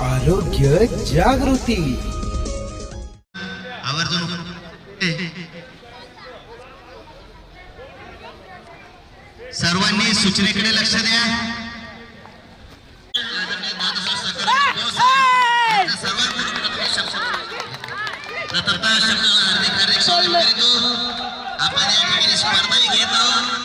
आरोग्य जागृती. आवर्जून. सर्वांनी सूचनेकडे लक्ष द्या. आपण या ठिकाणी स्पर्धाही घेत आहोत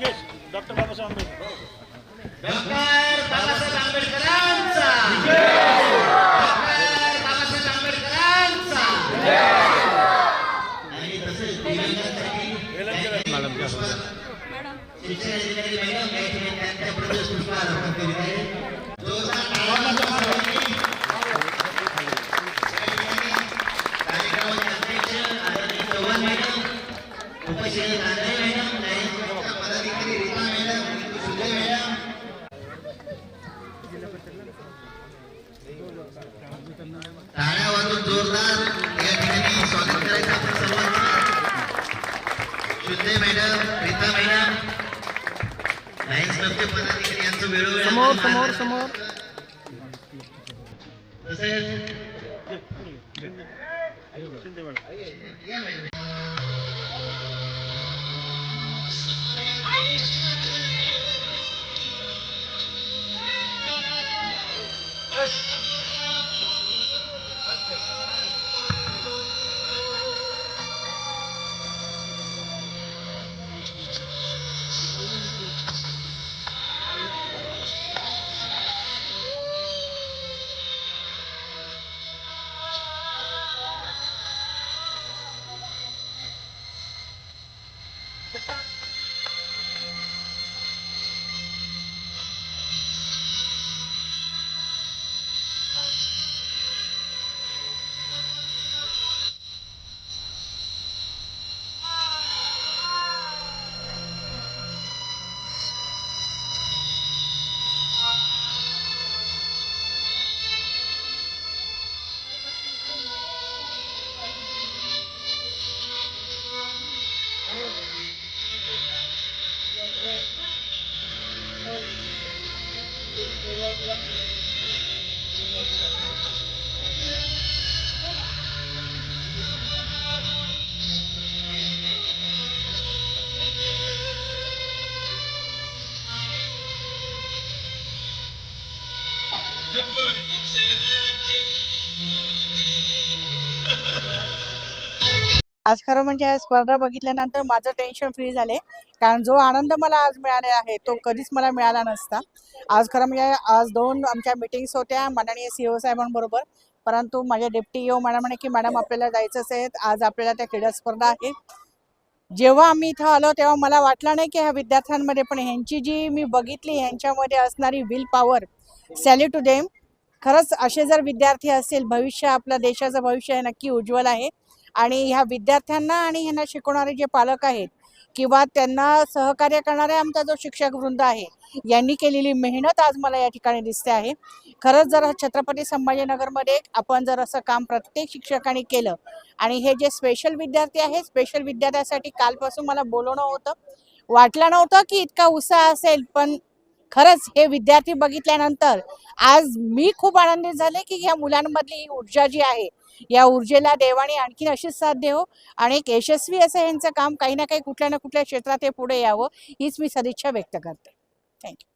मंगेश डॉक्टर बाबासाहेब आंबेडकर टाळ्या शुद्धे मॅडम प्रीता मॅडम लायन्स क्लबचे पदाधिकारी यांचं वेळोवेळी समोर समोर समोर. तसेच शिंदे मॅडम आज खरं म्हणजे स्पर्धा बघितल्यानंतर माझं टेन्शन फ्री झाले कारण जो आनंद मला आज मिळाला आहे तो कधीच मला मिळाला नसता. आज खरं म्हणजे आज दोन आमच्या मिटिंग्स होत्या माननीय सीओ साहेबांबरोबर. परंतु माझ्या डेप्टी ओ मॅडम म्हणे की मॅडम आपल्याला जायचंच आहे. आज आपल्याला त्या क्रीडा स्पर्धा आहेत. जेव्हा आम्ही इथं आलो तेव्हा मला वाटलं नाही की ह्या विद्यार्थ्यांमध्ये पण ह्यांची जी मी बघितली ह्यांच्यामध्ये असणारी will power salute to them खरंच असे जर विद्यार्थी असतील भविष्य आपल्या देशाचं भविष्य हे नक्की उज्ज्वल आहे. आणि ह्या विद्यार्थ्यांना आणि ह्यांना शिकवणारे जे पालक आहेत किंवा त्यांना सहकार्य करणारा आमचा जो शिक्षक वृंद आहे यांनी केलेली मेहनत आज मला या ठिकाणी दिसते आहे. खरंच जर छत्रपती संभाजीनगरमध्ये आपण जर असं काम प्रत्येक शिक्षकाने केलं आणि हे जे स्पेशल विद्यार्थी आहे स्पेशल विद्यार्थ्यासाठी कालपासून मला बोलवणं होतं. वाटलं नव्हतं की इतका उत्साह असेल पण खरंच हे विद्यार्थी बघितल्यानंतर आज मी खूप आनंदित झाले की या मुलांमधली ही ऊर्जा जी आहे या ऊर्जेला देवाने आणखीन अशीच साथ देव आणि एक यशस्वी असं यांचं काम काही ना काही कुठल्या ना कुठल्या क्षेत्रात हे पुढे यावं हीच मी सदिच्छा व्यक्त करते. थँक्यू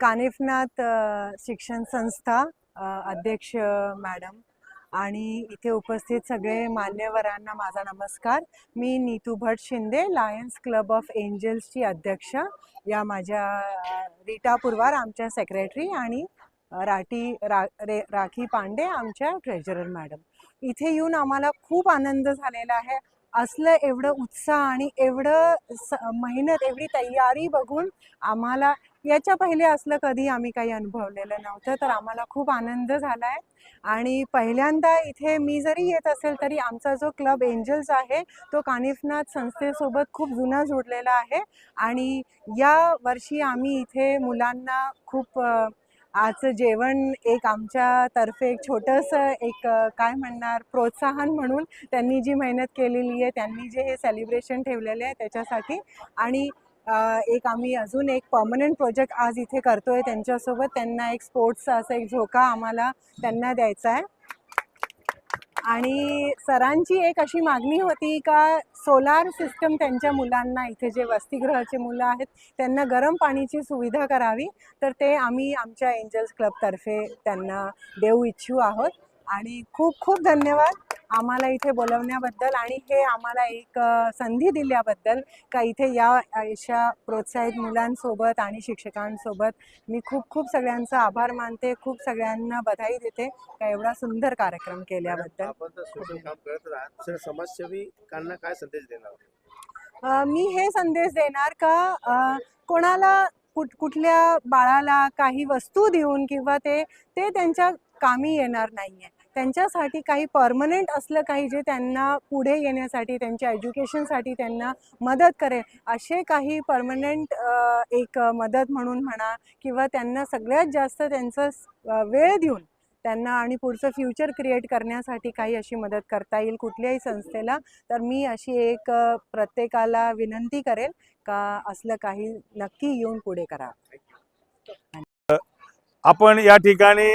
कानिफनाथ शिक्षण संस्था अध्यक्ष मॅडम आणि इथे उपस्थित सगळे मान्यवरांना माझा नमस्कार. मी Neetu Bhat Shinde lions club of एंजल्सची अध्यक्ष या माझ्या रीटा पुरवार आमच्या सेक्रेटरी आणि राठी रा रे राखी पांडे आमच्या ट्रेजरर मॅडम इथे येऊन आम्हाला खूप आनंद झालेला आहे. असलं एवढं उत्साह आणि एवढं स मेहनत एवढी तयारी बघून आम्हाला याच्या पहिले असलं कधी आम्ही काही अनुभवलेलं नव्हतं तर आम्हाला खूप आनंद झाला आहे आणि पहिल्यांदा इथे मी जरी येत असेल तरी आमचा जो क्लब एंजल्स आहे तो कानिफनाथ संस्थेसोबत खूप जुना जोडलेला आहे. आणि या वर्षी आम्ही इथे मुलांना खूप आजचं जेवण एक आमच्यातर्फे एक छोटंसं एक काय म्हणणार प्रोत्साहन म्हणून त्यांनी जी मेहनत केलेली आहे त्यांनी जे हे सेलिब्रेशन ठेवलेले आहे त्याच्यासाठी. आणि एक आम्ही अजून एक पर्मनंट प्रोजेक्ट आज इथे करतोय त्यांच्यासोबत. त्यांना एक स्पोर्ट्सचा असं एक झोका आम्हाला त्यांना द्यायचा आहे. आणि सरांची एक अशी मागणी होती का सोलार सिस्टम त्यांच्या मुलांना इथे जे वसतिगृहाचे मुलं आहेत त्यांना गरम पाणीची सुविधा करावी. तर ते आम्ही आमच्या एंजल्स क्लबतर्फे त्यांना देऊ इच्छू आहोत. आणि खूप खूप धन्यवाद आम्हाला इथे बोलवण्याबद्दल आणि हे आम्हाला एक संधी दिल्याबद्दल का इथे या अशा प्रोत्साहित मुलांसोबत आणि शिक्षकांसोबत मी खूप खूप सगळ्यांचा आभार मानते खूप सगळ्यांना बधाई देते का एवढा सुंदर कार्यक्रम केल्याबद्दल. समाजसेविकांना काय संदेश देणार? मी हे संदेश देणार का कोणाला कुठ कुठल्या बाळाला काही वस्तू देऊन किंवा ते ते त्यांच्या कामी येणार नाही आहे त्यांच्यासाठी काही परमनंट असलं काही जे त्यांना पुढे येण्यासाठी त्यांच्या एज्युकेशनसाठी त्यांना मदत करेल. असे काही परमनंट एक मदत म्हणून म्हणा किंवा त्यांना सगळ्यात जास्त त्यांचं वेळ देऊन त्यांना आणि पुढचं फ्युचर क्रिएट करण्यासाठी काही अशी मदत करता येईल कुठल्याही संस्थेला. तर मी अशी एक प्रत्येकाला विनंती करेल का असलं काही नक्की येऊन पुढे करा. आपण या ठिकाणी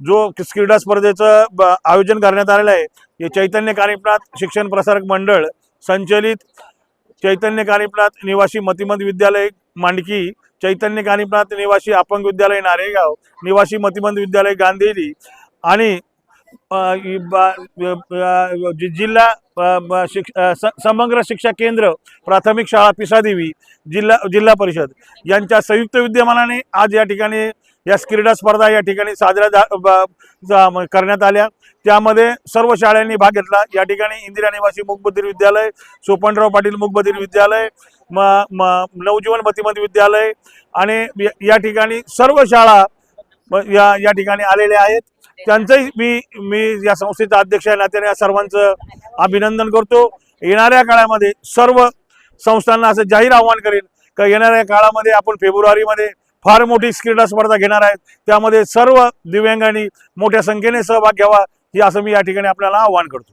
जो क्रीडा स्पर्धेचं ब- आयोजन करण्यात आलेलं आहे हे चैतन्य कानिपनाथ शिक्षण प्रसारक मंडळ संचलित चैतन्य कानिपनाथ निवासी मतिमत विद्यालय मांडकी चैतन्य कानिपनाथ निवासी अपंग विद्यालय नारेगाव निवासी मतिमंद विद्यालय गांधेली आणि जिल्हा शिक्ष समग्र शिक्षा केंद्र प्राथमिक शाळा पिसादेवी जिल्हा जिल्हा परिषद यांच्या संयुक्त विद्यमानाने आज या ठिकाणी या क्रीडा स्पर्धा या ठिकाणी साजऱ्या जा- करण्यात आल्या. त्यामध्ये सर्व शाळांनी भाग घेतला. या ठिकाणी इंदिरा निवासी मूकबधीर विद्यालय सोपनराव पाटील मूकबधीर विद्यालय म म नवजीवन मतिमंद विद्यालय आणि या- ठिकाणी सर्व शाळा या या ठिकाणी आलेल्या आहेत. त्यांचंही मी मी या संस्थेचा अध्यक्ष आहे नात्याने या सर्वांचं अभिनंदन करतो. येणाऱ्या काळामध्ये सर्व संस्थांना असं जाहीर आव्हान करेन का येणाऱ्या काळामध्ये आपण फेब्रुवारीमध्ये फार मोठी क्रीडा स्पर्धा घेणार आहेत. त्यामध्ये सर्व दिव्यांगांनी मोठ्या संख्येने सहभाग घ्यावा ही असं मी या ठिकाणी आपल्याला आव्हान करतो.